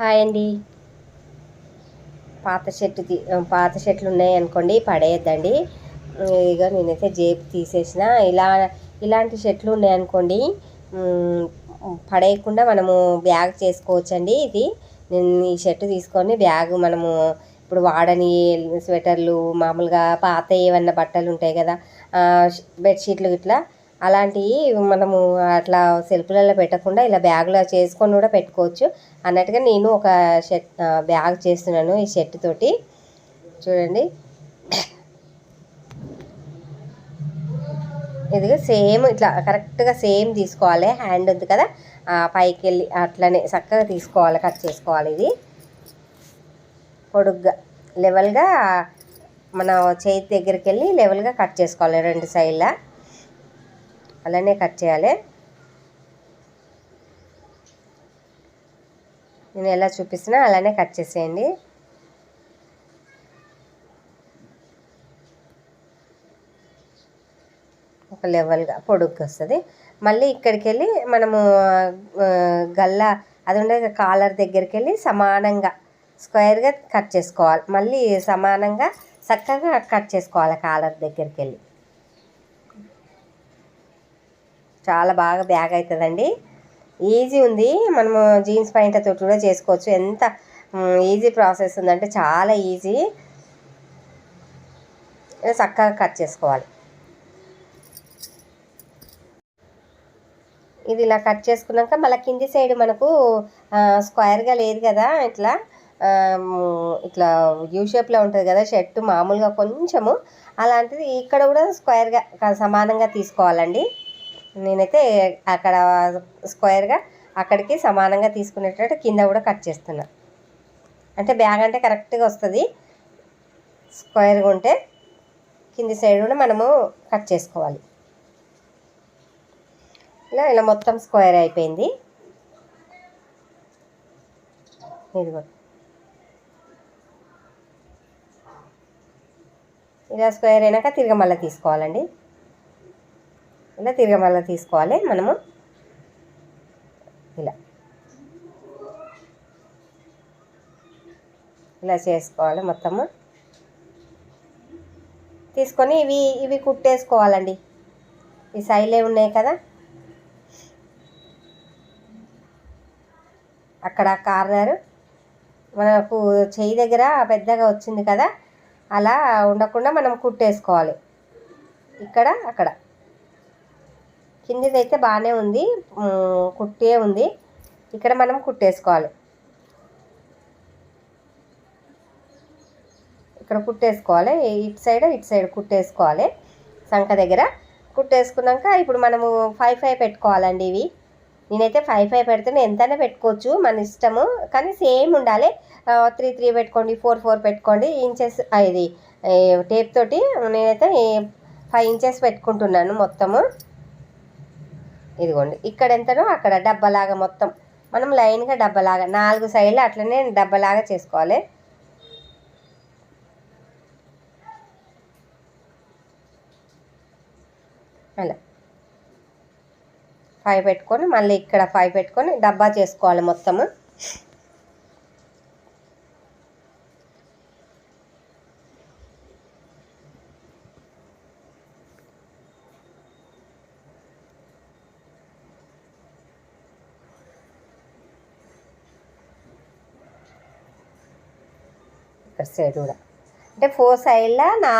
Hi అండి. పాత shirt తీ పాత షర్ట్లు ఉన్నాయి అనుకోండి పడేయద్దండి. ఇక నేనైతే జేబు తీసేసిన. ఇలా ఇలాంటి షర్ట్లు ఉన్నాయనుకోండి పడేయకుండా మనము బ్యాగ్ చేసుకోవచ్చండి ఇది. నేను ఈ షర్ట్ తీసుకొని బ్యాగ్ మనము ఇప్పుడు వాడని స్వెటర్లు మామూలుగా పాత ఏమన్నా బట్టలు ఉంటాయి కదా బెడ్షీట్లు ఇట్లా అలాంటివి మనము అట్లా సెల్ఫ్లలో పెట్టకుండా ఇలా బ్యాగ్లో చేసుకొని కూడా పెట్టుకోవచ్చు. అన్నట్టుగా నేను ఒక షర్ట్ బ్యాగ్ చేస్తున్నాను ఈ షర్ట్ తోటి. చూడండి. ఇదిగో సేమ్ ఇట్లా కరెక్ట్గా సేమ్ తీసుకోవాలి. హ్యాండ్ ఉంది కదా. పైకి వెళ్ళి అట్లనే చక్కగా తీసుకోవాలి కట్ చేసుకోవాలి ఇది. పొడుగ్గా లెవెల్గా మన చేతి దగ్గరికి వెళ్ళి లెవెల్గా కట్ చేసుకోవాలి రెండు సైడ్లా. అలానే కట్ చేయాలి. నేను ఎలా చూపిస్తున్నా అలానే కట్ చేసేయండి. ఒక లెవెల్గా పొడుగ్గా వస్తుంది. మళ్ళీ ఇక్కడికి వెళ్ళి మనము గల్ల అది ఉండే కాలర్ దగ్గరికి వెళ్ళి సమానంగా స్క్వేర్గా కట్ చేసుకోవాలి. మళ్ళీ సమానంగా చక్కగా కట్ చేసుకోవాలి కాలర్ దగ్గరికి వెళ్ళి చాలా బాగా బ్యాగ్ అవుతుందండి ఈజీ ఉంది. మనము జీన్స్ ప్యాంట్ తోటి కూడా చేసుకోవచ్చు. ఎంత ఈజీ ప్రాసెస్ ఉందంటే చాలా ఈజీ చక్కగా కట్ చేసుకోవాలి. ఇది ఇలా కట్ చేసుకున్నాక మళ్ళీ కింది సైడ్ మనకు స్క్వేర్గా లేదు కదా ఇట్లా ఇట్లా యూ షేప్లో ఉంటుంది కదా షర్ట్ మామూలుగా కొంచెము. అలాంటిది ఇక్కడ కూడా స్క్వేర్గా సమానంగా తీసుకోవాలండి. నేనైతే అక్కడ స్క్వేర్గా అక్కడికి సమానంగా తీసుకునేటట్టు కింద కూడా కట్ చేస్తున్నా. అంటే బ్యాగ్ అంటే కరెక్ట్గా వస్తుంది. స్క్వేర్గా ఉంటే కింది సైడ్ కూడా మనము కట్ చేసుకోవాలి. ఇలా ఇలా మొత్తం స్క్వేర్ అయిపోయింది. ఇదిగో. ఇలా స్క్వేర్ అయినాక తిరిగి మళ్ళీ తీసుకోవాలండి. ఇలా తిరగ మళ్ళీ తీసుకోవాలి మనము. ఇలా. ఇలా చేసుకోవాలి మొత్తము. తీసుకొని ఇవి ఇవి కుట్టేసుకోవాలండి. ఈ సైలే ఉన్నాయి కదా. అక్కడ కార్నర్. మనకు చేయి దగ్గర పెద్దగా వచ్చింది కదా. అలా ఉండకుండా మనం కుట్టేసుకోవాలి. ఇక్కడ అక్కడ. కిందిది అయితే బాగానే ఉంది కుట్టే ఉంది. ఇక్కడ మనం కుట్టేసుకోవాలి. ఇక్కడ కుట్టేసుకోవాలి. ఇటు సైడ్ ఇటు సైడ్ కుట్టేసుకోవాలి. సంఖ దగ్గర కుట్టేసుకున్నాక ఇప్పుడు మనము ఫైవ్ ఫైవ్ పెట్టుకోవాలండి ఇవి. నేనైతే ఫైవ్ ఫైవ్ పెడితేనే ఎంతైనా పెట్టుకోవచ్చు. మన ఇష్టము. కానీ సేమ్ ఉండాలి. త్రీ త్రీ పెట్టుకోండి ఫోర్ ఫోర్ పెట్టుకోండి. ఇంచెస్ ఇది టేప్ తోటి నేనైతే ఫైవ్ ఇంచెస్ పెట్టుకుంటున్నాను మొత్తము. ఇదిగోండి. ఇక్కడ ఎంతనో అక్కడ డబ్బలాగా మొత్తం. మనం లైన్గా డబ్బలాగా నాలుగు సైడ్లు అట్లనే డబ్బలాగా చేసుకోవాలి. అలా. ఫైవ్ పెట్టుకొని మళ్ళీ ఇక్కడ ఫైవ్ పెట్టుకొని డబ్బా చేసుకోవాలి మొత్తము. ఇక్కడ సైడ్ కూడా అంటే ఫోర్ సైడ్లో నా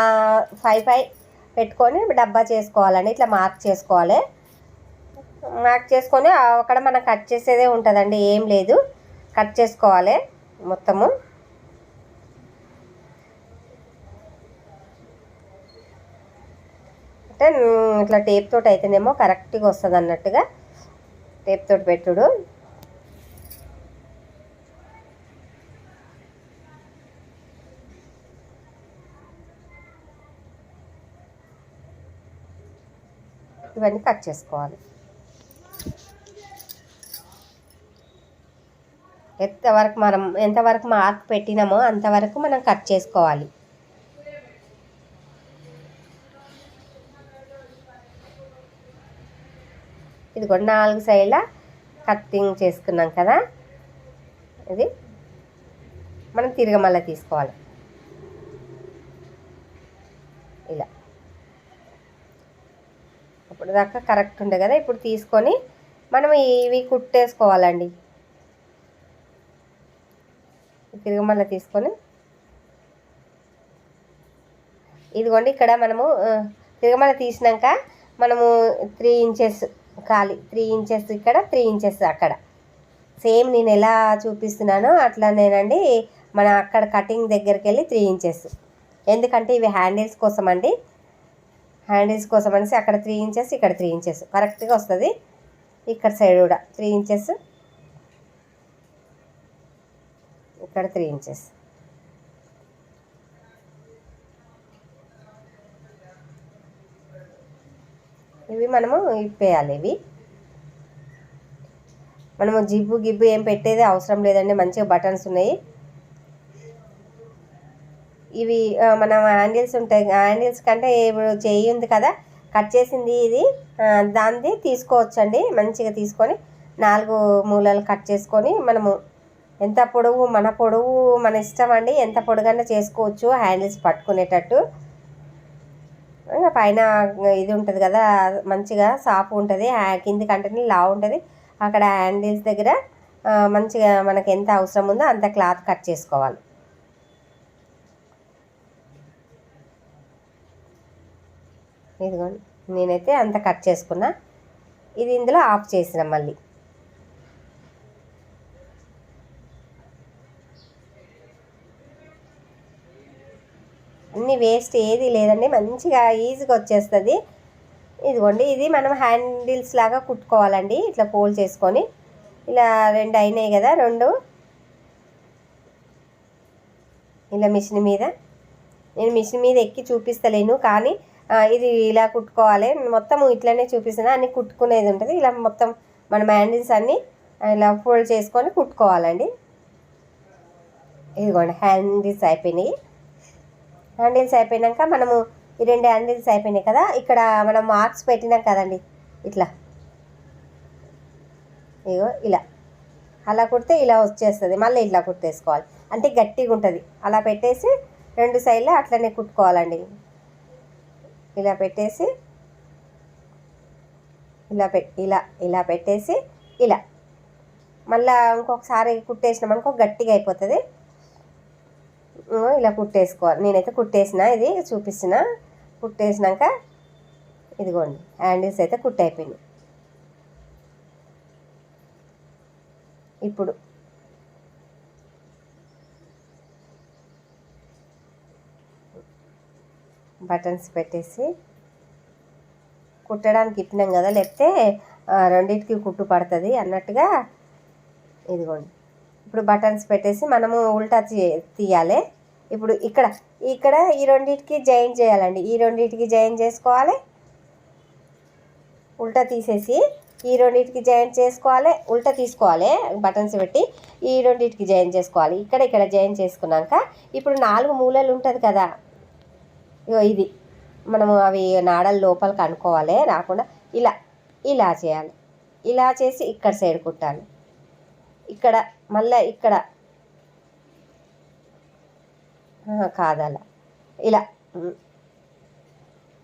ఫైవ్ ఫైవ్ పెట్టుకొని డబ్బా చేసుకోవాలండి ఇట్లా మార్క్ చేసుకోవాలి. మార్క్ చేసుకొని అక్కడ మనం కట్ చేసేదే ఉంటుందండి ఏం లేదు. కట్ చేసుకోవాలి మొత్తము. అంటే ఇట్లా టేప్ తోటి అయితేనేమో కరెక్ట్గా వస్తుంది అన్నట్టుగా టేప్ తోటి పెట్టుడు. ఇవన్నీ కట్ చేసుకోవాలి. ఎంతవరకు మనం ఎంతవరకు మార్క్ పెట్టినామో అంతవరకు మనం కట్ చేసుకోవాలి. ఇది కూడా నాలుగు సైడ్ల కట్టింగ్ చేసుకున్నాం కదా. ఇది మనం తిరగమల్ల తీసుకోవాలి. ఇప్పుడు దాకా కరెక్ట్ ఉండే కదా ఇప్పుడు తీసుకొని మనం ఇవి కుట్టేసుకోవాలండి. తిరగమల్ల తీసుకొని ఇదిగోండి ఇక్కడ మనము తిరగమల తీసినాక మనము త్రీ ఇంచెస్ ఖాళీ త్రీ ఇంచెస్ ఇక్కడ త్రీ ఇంచెస్ అక్కడ. సేమ్ నేను ఎలా చూపిస్తున్నానో అట్లానేనండి మన అక్కడ కటింగ్ దగ్గరికి వెళ్ళి త్రీ ఇంచెస్ ఎందుకంటే ఇవి హ్యాండిల్స్ కోసం అండి హ్యాండిల్స్ కోసం అనేసి అక్కడ త్రీ ఇంచెస్ ఇక్కడ త్రీ ఇంచెస్ కరెక్ట్గా వస్తుంది. ఇక్కడ సైడ్ కూడా త్రీ ఇంచెస్ ఇక్కడ త్రీ ఇంచెస్ ఇవి మనము ఇప్పేయాలి ఇవి. మనము జిబ్బు గిబ్బు ఏం పెట్టేది అవసరం లేదండి. మంచిగా బటన్స్ ఉన్నాయి. ఇవి మన హ్యాండిల్స్ ఉంటాయి. హ్యాండిల్స్ కంటే ఇప్పుడు చెయ్యి ఉంది కదా కట్ చేసింది ఇది దాన్ని తీసుకోవచ్చండి. మంచిగా తీసుకొని నాలుగు మూలలు కట్ చేసుకొని మనము ఎంత పొడవు మన పొడవు మన ఇష్టం అండి ఎంత పొడుగన్నా చేసుకోవచ్చు హ్యాండిల్స్ పట్టుకునేటట్టు. పైన ఇది ఉంటుంది కదా మంచిగా సాపు ఉంటుంది కింది కంటే లావు ఉంటుంది. అక్కడ హ్యాండిల్స్ దగ్గర మంచిగా మనకి ఎంత అవసరం ఉందో అంత క్లాత్ కట్ చేసుకోవాలి. ఇదిగోండి నేనైతే అంత కట్ చేసుకున్నా. ఇది ఇందులో ఆఫ్ చేసిన మళ్ళీ. అన్ని వేస్ట్ ఏది లేదండి మంచిగా ఈజీగా వచ్చేస్తుంది. ఇదిగోండి ఇది మనం హ్యాండిల్స్ లాగా కుట్టుకోవాలండి ఇట్లా ఫోల్డ్ చేసుకొని. ఇలా రెండు అయినాయి కదా రెండు. ఇలా మిషన్ మీద. నేను మిషన్ మీద ఎక్కి చూపిస్తలేను కానీ ఇది ఇలా కుట్టుకోవాలి. మొత్తం ఇట్లనే చూపిస్తున్నా. అన్ని కుట్టుకునేది ఉంటుంది. ఇలా మొత్తం మన హ్యాండిల్స్ అన్నీ ఇలా ఫోల్డ్ చేసుకొని కుట్టుకోవాలండి. ఇదిగోండి హ్యాండిల్స్ అయిపోయినాయి. హ్యాండిల్స్ అయిపోయినాక మనము ఈ రెండు హ్యాండిల్స్ అయిపోయినాయి కదా ఇక్కడ మనం మార్క్స్ పెట్టినాం కదండి ఇట్లా. ఇగో ఇలా. అలా కుడితే ఇలా వచ్చేస్తుంది. మళ్ళీ ఇట్లా కుట్టేసుకోవాలి. అంటే గట్టిగా ఉంటుంది అలా పెట్టేసి రెండు సైడ్లో అట్లనే కుట్టుకోవాలండి. ఇలా పెట్టేసి ఇలా పెట్ ఇలా ఇలా పెట్టేసి ఇలా. మళ్ళా ఇంకొకసారి కుట్టేసినాం అనుకో గట్టిగా అయిపోతుంది. ఇలా కుట్టేసుకోవాలి. నేనైతే కుట్టేసిన ఇది చూపిస్తున్న. కుట్టేసినాక ఇదిగోండి హ్యాండిల్స్ అయితే కుట్టి అయిపోయినాయి ఇప్పుడు బటన్స్ పెట్టేసి కుట్టడానికి ఇప్పినాం కదా లేకపోతే రెండింటికి కుట్టు పడుతుంది అన్నట్టుగా ఇదిగోండి. ఇప్పుడు బటన్స్ పెట్టేసి మనము ఉల్టా తీయాలి. ఇప్పుడు ఇక్కడ ఇక్కడ ఈ రెండింటికి జాయిన్ చేయాలండి. ఈ రెండింటికి జాయిన్ చేసుకోవాలి. ఉల్టా తీసేసి ఈ రెండింటికి జాయిన్ చేసుకోవాలి. ఉల్టా తీసుకోవాలి బటన్స్ పెట్టి ఈ రెండింటికి జాయిన్ చేసుకోవాలి. ఇక్కడ ఇక్కడ జాయిన్ చేసుకున్నాక ఇప్పుడు నాలుగు మూలలు ఉంటుంది కదా ఇగో ఇది. మనము అవి నాడల లోపలికి అనుకోవాలి రాకుండా ఇలా ఇలా చేయాలి. ఇలా చేసి ఇక్కడ సైడ్ కుట్టాలి. ఇక్కడ మళ్ళీ ఇక్కడ. ఆ, కాదల. ఇలా.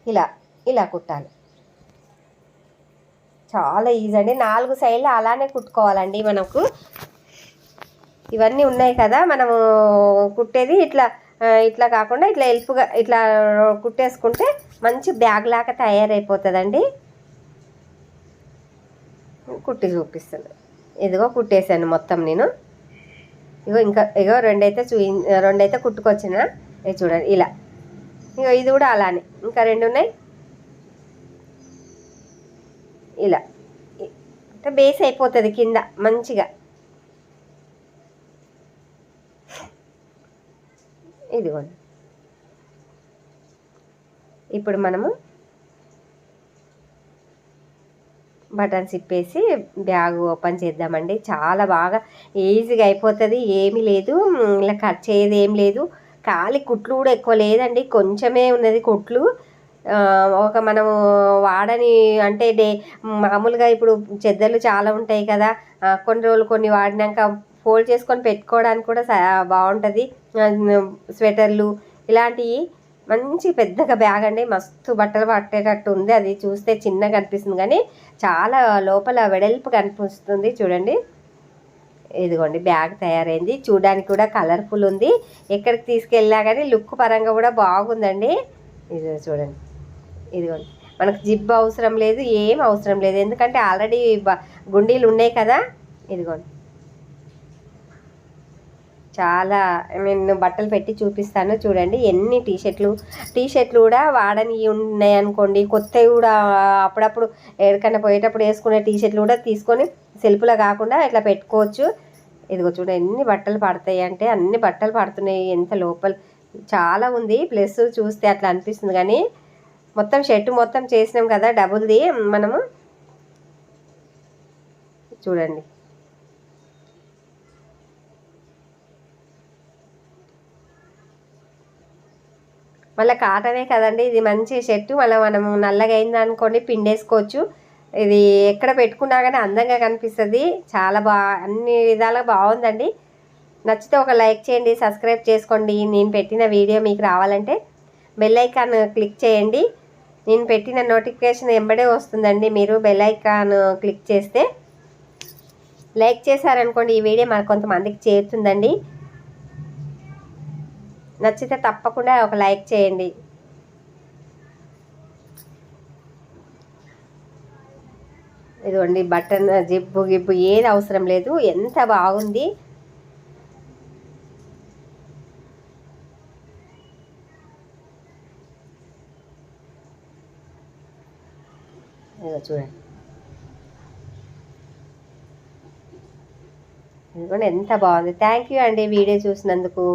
ఇలా ఇలా కుట్టాలి. చాలా ఈజీ అండి. నాలుగు సైడ్లు అలానే కుట్టుకోవాలండి మనకు. ఇవన్నీ ఉన్నాయి కదా మనము కుట్టేది ఇట్లా ఇట్లా కాకుండా ఇట్లా ఎల్పుగా ఇట్లా కుట్టేసుకుంటే మంచి బ్యాగ్ లాగా తయారైపోతుందండి. కుట్టి చూపిస్తుంది. ఇదిగో కుట్టేసాను మొత్తం నేను. ఇగో ఇంకా ఇగో రెండైతే చూ రెండైతే కుట్టుకొచ్చిన. ఇది చూడండి ఇలా. ఇగో ఇది కూడా అలానే. ఇంకా రెండు ఉన్నాయి. ఇలా. అంటే బేస్ అయిపోతుంది కింద మంచిగా. ఇదిగోండి. ఇప్పుడు మనము బటన్స్ ఇప్పేసి బ్యాగ్ ఓపెన్ చేద్దామండి. చాలా బాగా ఈజీగా అయిపోతుంది. ఏమీ లేదు. ఇలా కట్ చేయదు ఏం లేదు. ఖాళీ కుట్లు కూడా ఎక్కువ లేదండి. కొంచెమే ఉన్నది కుట్లు. ఒక మనము వాడని అంటే డే మామూలుగా ఇప్పుడు చెద్దలు చాలా ఉంటాయి కదా. కొన్ని రోజులు కొన్ని వాడినాక ఫోల్డ్ చేసుకొని పెట్టుకోవడానికి కూడా బాగుంటుంది. స్వెటర్లు ఇలాంటివి మంచి పెద్దగా బ్యాగ్ అండి. మస్తు బట్టలు పట్టేటట్టు ఉంది. అది చూస్తే చిన్నగా అనిపిస్తుంది కానీ చాలా లోపల వెడల్పు కనిపిస్తుంది చూడండి. ఇదిగోండి బ్యాగ్ తయారైంది. చూడడానికి కూడా కలర్ఫుల్ ఉంది. ఎక్కడికి తీసుకెళ్ళినా కానీ లుక్ పరంగా కూడా బాగుందండి. ఇది చూడండి. ఇదిగోండి మనకు జిబ్ అవసరం లేదు ఏం అవసరం లేదు. ఎందుకంటే ఆల్రెడీ గుండీలు ఉన్నాయి కదా. ఇదిగోండి. చాలా నేను బట్టలు పెట్టి చూపిస్తాను. చూడండి ఎన్ని టీ షర్ట్లు టీ షర్ట్లు కూడా వాడని ఉన్నాయి అనుకోండి కొత్తవి కూడా అప్పుడప్పుడు ఎక్కడికైనా పోయేటప్పుడు వేసుకునే టీ షర్ట్లు కూడా తీసుకొని సెల్ఫ్లో కాకుండా ఇట్లా పెట్టుకోవచ్చు. ఇదిగో చూడ ఎన్ని బట్టలు పడతాయి అంటే అన్ని బట్టలు పడుతున్నాయి. ఎంత లోపల చాలా ఉంది. ప్లస్ చూస్తే అట్లా అనిపిస్తుంది. కానీ మొత్తం షర్ట్ మొత్తం చేసినాం కదా డబుల్ది మనము. చూడండి. మళ్ళీ కాటనే కదండి ఇది మంచి షర్టు. మళ్ళీ మనము నల్లగా అయింది అనుకోండి పిండేసుకోవచ్చు. ఇది ఎక్కడ పెట్టుకున్నా కానీ అందంగా కనిపిస్తుంది. చాలా బా అన్ని విధాలుగా బాగుందండి. నచ్చితే ఒక లైక్ చేయండి సబ్స్క్రైబ్ చేసుకోండి. నేను పెట్టిన వీడియో మీకు రావాలంటే బెల్ ఐకాన్ క్లిక్ చేయండి. నేను పెట్టిన నోటిఫికేషన్ ఎంబడే వస్తుందండి. మీరు బెల్ ఐకాన్ క్లిక్ చేస్తే లైక్ చేశారనుకోండి ఈ వీడియో మరి కొంతమందికి చేరుతుందండి. నచ్చితే తప్పకుండా ఒక లైక్ చేయండి. ఇదిగోండి బటన్ జిబ్బు గిప్పు ఏది అవసరం లేదు ఎంత బాగుంది. ఇదిగో చూడండి. ఇదిగోండి ఎంత బాగుంది. థ్యాంక్ యూ అండి వీడియో చూసినందుకు.